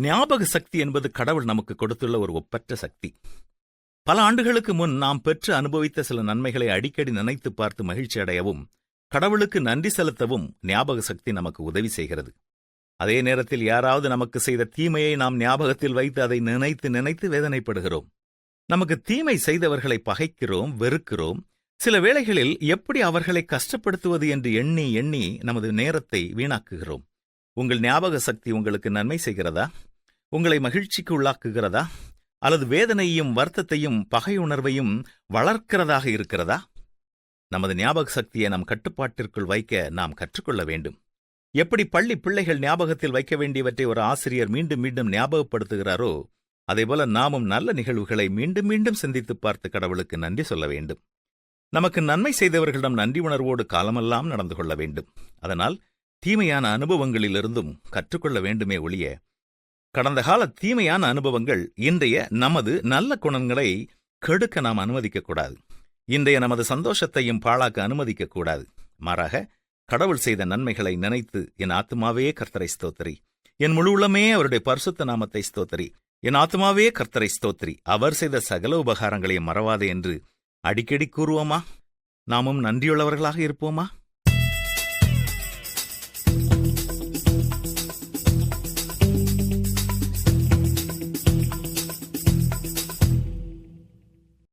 ஞாபக சக்தி என்பது கடவுள் நமக்கு கொடுத்துள்ள ஒரு ஒப்பற்ற சக்தி. பல ஆண்டுகளுக்கு முன் நாம் பெற்று அனுபவித்த சில நன்மைகளை அடிக்கடி நினைத்து பார்த்து மகிழ்ச்சி அடையவும் கடவுளுக்கு நன்றி செலுத்தவும் ஞாபக சக்தி நமக்கு உதவி செய்கிறது. அதே நேரத்தில் யாராவது நமக்கு செய்த தீமையை நாம் ஞாபகத்தில் வைத்து அதை நினைத்து நினைத்து வேதனைப்படுகிறோம். நமக்கு தீமை செய்தவர்களை பகைக்கிறோம் வெறுக்கிறோம். சில வேளைகளில் எப்படி அவர்களை கஷ்டப்படுத்துவது என்று எண்ணி எண்ணி நமது நேரத்தை வீணாக்குகிறோம். உங்கள் ஞாபக சக்தி உங்களுக்கு நன்மை செய்கிறதா? உங்களை மகிழ்ச்சிக்கு உள்ளாக்குகிறதா? அல்லது வேதனையும் வருத்தத்தையும் பகையுணர்வையும் வளர்க்கிறதாக இருக்கிறதா? நமது ஞாபக சக்தியை நம் கட்டுப்பாட்டிற்குள் வைக்க நாம் கற்றுக்கொள்ள வேண்டும். எப்படி பள்ளி பிள்ளைகள் ஞாபகத்தில் வைக்க வேண்டியவற்றை ஒரு ஆசிரியர் மீண்டும் மீண்டும் ஞாபகப்படுத்துகிறாரோ அதேபோல நாமும் நல்ல நிகழ்வுகளை மீண்டும் மீண்டும் சிந்தித்து பார்த்து கடவுளுக்கு நன்றி சொல்ல வேண்டும். நமக்கு நன்மை செய்தவர்களிடம் நன்றி உணர்வோடு காலமெல்லாம் நடந்து கொள்ள வேண்டும். அதனால் தீமையான அனுபவங்களிலிருந்தும் கற்றுக்கொள்ள வேண்டுமே ஒழிய கடந்த கால தீமையான அனுபவங்கள் இன்றைய நமது நல்ல குணங்களை கெடுக்க நாம் அனுமதிக்கக்கூடாது. இன்றைய நமது சந்தோஷத்தையும் பாழாக்க அனுமதிக்கக்கூடாது. மாறாக கடவுள் செய்த நன்மைகளை நினைத்து என் ஆத்துமாவே கர்த்தரை ஸ்தோத்திரி. என் முழு உள்ளமே அவருடைய பரிசுத்த நாமத்தை ஸ்தோத்திரி. என் ஆத்துமாவே கர்த்தரை ஸ்தோத்திரி. அவர் செய்த சகல உபகாரங்களையும் மறவாதே என்று அடிக்கடி கூறுவோமா? நாமும் நன்றியுள்ளவர்களாக இருப்போமா?